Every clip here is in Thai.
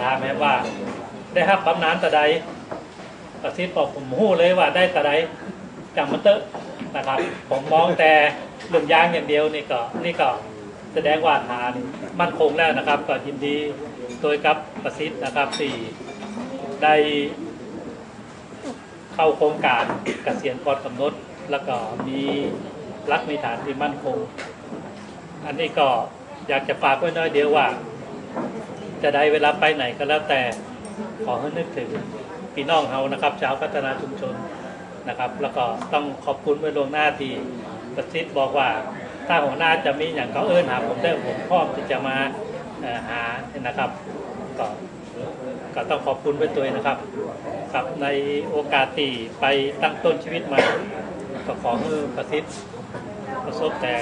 ถ้าแม้ว่า ได้หักบำนาญตะใดประสิทธิ์บอกผมหู้เลยว่าได้ตะใดจังมันเตอะนะครับ ผมมองแต่เรื่องยางอย่างเดียวนี่ก็นี่ก็แสดงว่าฐานมั่นคงแล้วนะครับ ก็ยินดีโดยกับประสิทธิ์นะครับที่ได้เข้าโครงการเกษียณก่อนกำหนด แล้วก็มีรักมีฐานที่มั่นคง อันนี้ก็อยากจะฝากไว้น้อยเดียวว่า จะได้เวลาไปไหนก็แล้วแต่ขอให้นึกถึงพี่น้องเฮานะครับชาวพัฒนาชุมชนนะครับ แล้วก็ต้องขอบคุณไว้ล่วงหน้าที่ประสิทธิ์บอกว่า ถ้าหัวหน้าจะมีอย่างเขาเอิ้นหาผมได้ผมพร้อมที่จะมาหานะครับก็ก็ต้องขอบคุณไว้ตัวเองนะครับครับในโอกาสที่ไปตั้งต้นชีวิตใหม่ก็ขอให้ประสิทธิ์ประสบแต่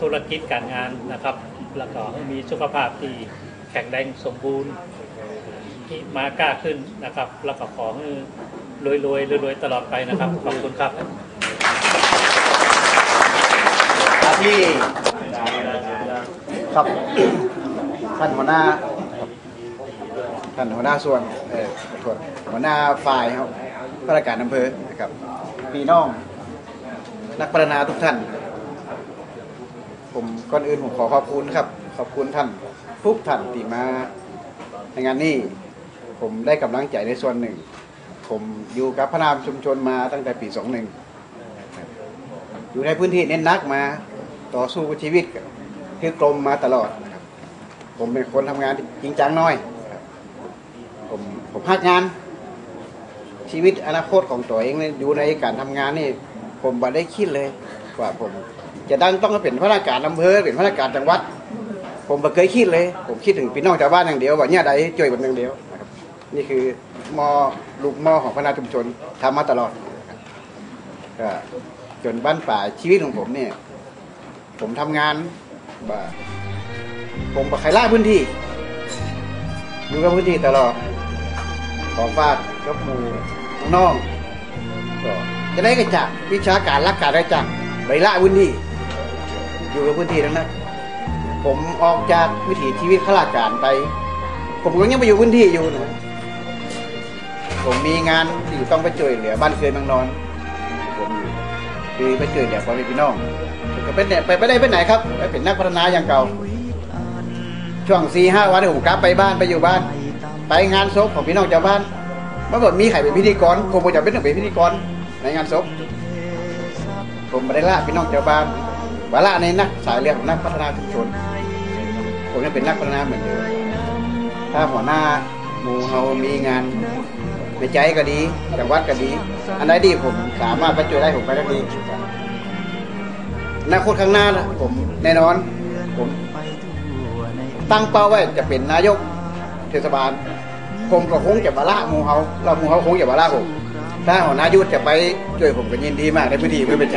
ธุรกิจการงานนะครับ แล้วก็มีสุขภาพที่ แข็งแรงสมบูรณ์ที่มากล้าขึ้นนะครับแล้วก็ขอให้รวยรวยรวยๆตลอดไปนะครับ ขอบคุณครับครับที่ครับท่านหัวหน้าท่านหัวหน้าส่วนเอ่อส่วนหัวหน้าฝ่ายครับข้าราชการอำเภอนะครับพี่น้อง นักพัฒนาทุกท่าน ผมก่อนอื่นผมขอขอบคุณครับ ขอบคุณท่าน ทุกท่านที่มาในงานนี้ผมได้กำลังใจในส่วนหนึ่ง ผมอยู่กับพระนามชุมชนมาตั้งแต่ปีสองหนึ่งอยู่ในพื้นที่เน้นนักมาต่อสู้กับชีวิตคือกลมมาตลอดนะครับ ผมเป็นคนทำงานจริงจังน้อยผมผมพักงาน ชีวิตอนาคตของตัวเองเนี่ยอยู่ในการทำงานนี่ ผมบ่ได้คิดเลยว่าผมจะดังต้องเป็นพนักงานอำเภอเป็นพนักงานจังหวัด ผมไม่เคยคิดเลย ผมคิดถึงพี่น้องชาวบ้านอย่างเดียวว่าเนี่ยใดช่วยผมอย่างเดียวนะครับนี่คือมอลูกมอของพนาชุมชนทำมาตลอดก็จนบ้านป่ายชีวิตของผมเนี่ย ผมทำงานบ่าผมบ่ใครล่าพื้นที่อยู่กับพื้นที่ตลอดของฝากกับหมู่น้องก็จะได้กระจักวิชาการรักการได้จักใบละพื้นที่ อยู่กับพื้นที่ทั้งนั้น ผมออกจากวิถีชีวิตข้าราชการไป ผมก็ยังไปอยู่พื้นที่อยู่นะผมมีงานที่ต้องไปช่วยเหลือบ้านเคือนเมืองนอน ผมอยู่คือไปช่วยเหลือพ่อแม่พี่น้องก็เป็นเนี่ยไปไปได้ไปไหนครับไปเป็นนักพัฒนาอย่างเก่า ช่วงสี่ห้าวันผมกลับไปบ้านไปอยู่บ้าน ไปงานศพของพี่น้องชาวบ้านเมื่อก่อนมีใครเป็นพิธีกรผมก็จะเป็นต้องเป็นพิธีกรในงานศพผมไม่ได้ละพี่น้องชาวบ้านวาละในนักสายเลือดของนักพัฒนาชุมชน ผมยังเป็นนักพัฒนาเหมือนเดิมถ้าหัวหน้าหมู่เฮามีงานในใจก็ดีจังหวัดก็ดี อันใดดีผมสามารถไปช่วยได้ผมไปได้ดีอนาคตข้างหน้านะผมแน่นอน ผมตั้งเป้าไว้จะเป็นนายกเทศบาล ผมก็คงจะมาละมูเฮาเรามูเฮาคงจะมาละผม ถ้าหัวหน้ายุทธจะไปช่วยผมก็ยินดีมากในพื้นที่ไม่เป็นใจ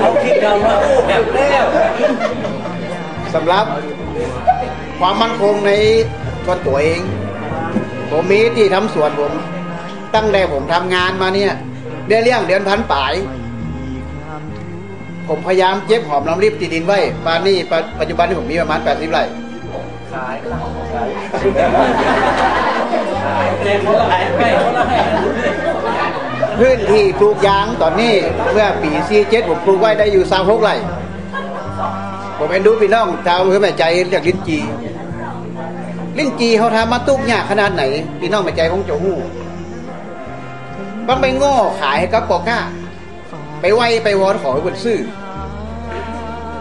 เขาคิดกันว่าแบบแล้วสำหรับความมั่นคงในส่วนตัวเอง ผมมีที่ทำสวนผม ตั้งแต่ผมทำงานมาเนี่ยเดือนเลี้ยงเดือนพันปลาย ผมพยายามเจ็บหอมรอมริบที่ดินไว้ปานนี้ปัจจุบันนี้ผมมีประมาณ 80ไร่ขายขายขายขายเจ๊คนละขายไปคนละให้พื้นที่ปลูกยางตอนนี้เมื่อปี47ผมปลูกไว้ได้อยู่26ไร่ผมเอ็นดูพี่น้องชาวอำเภอแม่ใจเรียกลิ้นจี ลิ้นจีเขาทำมาตุกยากขนาดไหน พี่น้องแม่ใจคงจะหู้บางไปโง่ขายให้กับปอก้า ไปไหวไปวอนขอให้คนซื้อ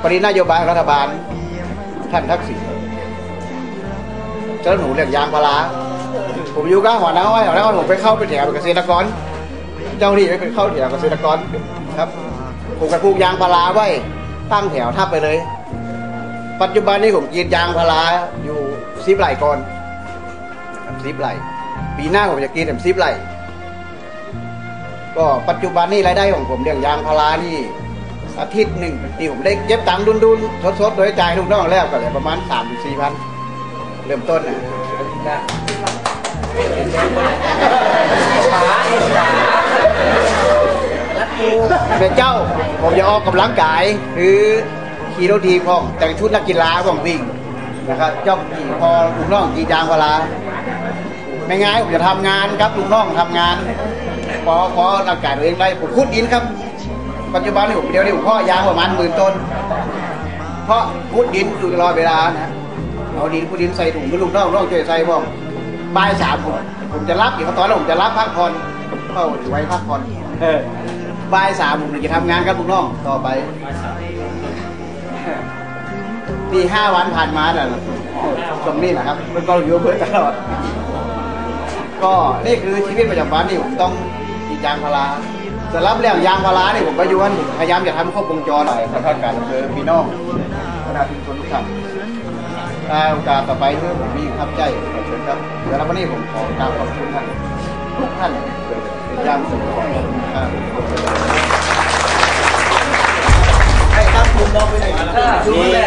ปรินโยบายรัฐบาล ท่านทักษิณเจ้าหนูเรียกยางพาราผมอยู่ก้าหัวหน้าอ้อยหัวหน้าอ้อยผมไปเข้าไปแถวเกษตรกร เจ้าหน้าที่ไปเป็นเข้าแถวเกษตรกรครับผมไปปลูกยางพาราไว้ตั้งแถวทับไปเลย ปัจจุบันนี้ผมกรีดยางพาราอยู่สิบไร่ก่อนสิบไร่ปีหน้าผมจะกรีดถึงสิบไร่ ก็ปัจจุบันนี้รายได้ของผมเรื่องยางพารานี่อาทิตย์หนึ่งที่ผมได้เก็บตังค์ดุนๆสดๆโดยจ่ายลูกน้องแล้วก็เลือประมาณสามถึงสี่พันเริ่มต้นนะแม่เจ้าผมจะออกกำลังกายคือขี่รถทีพ่องแต่งชุดนักกีฬาพ่องวิ่งนะครับเจ้องขี่พอลุงน้องขี่ยางพาราไม่ง่ายผมจะทำงานครับลุงน้องทำงาน พอพอร่างกายตัวเองได้ผมขุดดินครับ ปัจจุบันนี่ผมเดียวนี่ผมพ่อยางประมาณหมื่นต้น เพราะขุดดินอยู่ตลอดเวลานะเอาดินขุดดินใส่ถุงก็ลุงน้องน้องช่วยใส่พ่องบ่ายสามผมผมจะรับอีกตอนแรกผมจะรับพักผ่อนเข้าไว้พักผ่อนบ่ายสามผมจะทำงานครับลุงน้องต่อไปปีห้าวันผ่านมาแต่ะตรงนี้นะครับมันก็อยู่เพื่อตลอดก็นี่คือชีวิตประจำวันนี่ผมต้อง ยางพาราสำหรับเรื่องยางพาราเนี่ยผมก็อยุ่นผมพยายามจะทำครบวงจรหน่อยครับการอำเภอพี่น้องคณะชุมชนทุกท่านถ้าโอกาสต่อไปเมื่อผมมีครับใจขอเชิญครับเดี๋ยววันนี้ผมขอกราบขอบคุณท่านทุกท่านเป็นยามสุขของผมครับให้ตั้งกลุ่มเราไปไหนกันดูแล